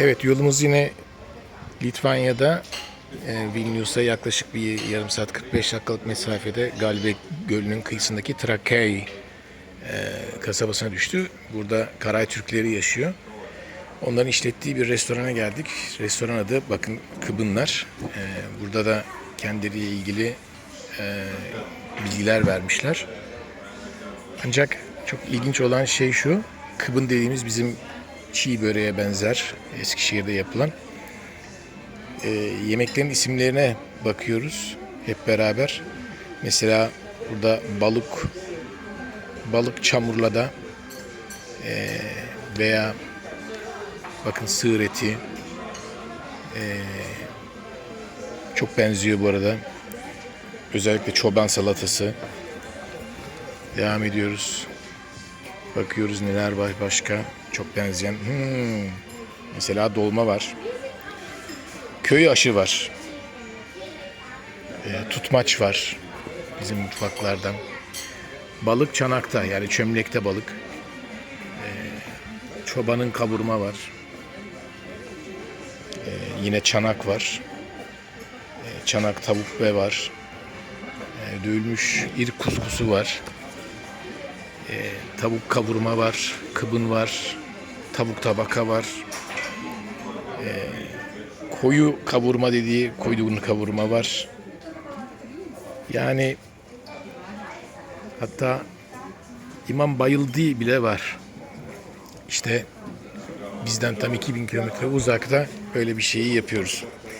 Evet yolumuz yine Litvanya'da e, Vilnius'a yaklaşık bir yarım saat 45 dakikalık mesafede Galve Gölü'nün kıyısındaki Trakey e, kasabasına düştü. Burada Karay Türkleri yaşıyor. Onların işlettiği bir restorana geldik. Restoran adı bakın Kıbınlar. E, burada da kendileriyle ilgili e, bilgiler vermişler. Ancak çok ilginç olan şey şu. Kıbın dediğimiz bizim çiğ böreğe benzer Eskişehir'de yapılan. Ee, yemeklerin isimlerine bakıyoruz hep beraber. Mesela burada balık balık çamurlada ee, veya bakın sığır eti ee, çok benziyor bu arada. Özellikle çoban salatası. Devam ediyoruz. Bakıyoruz neler var başka. Çok benzeyen. Hmm. Mesela dolma var. Köy aşı var. E, tutmaç var. Bizim mutfaklardan. Balık çanakta yani çömlekte balık. E, çobanın kavurma var. E, yine çanak var. E, çanak tavuk ve var. E, dövülmüş ir kuskusu var. E, tavuk kavurma var, kıbın var, tavuk tabaka var. E, koyu kavurma dediği koyduğun kavurma var. Yani hatta İmam bayıldığı bile var. İşte bizden tam 2000 kilometre uzakta öyle bir şeyi yapıyoruz.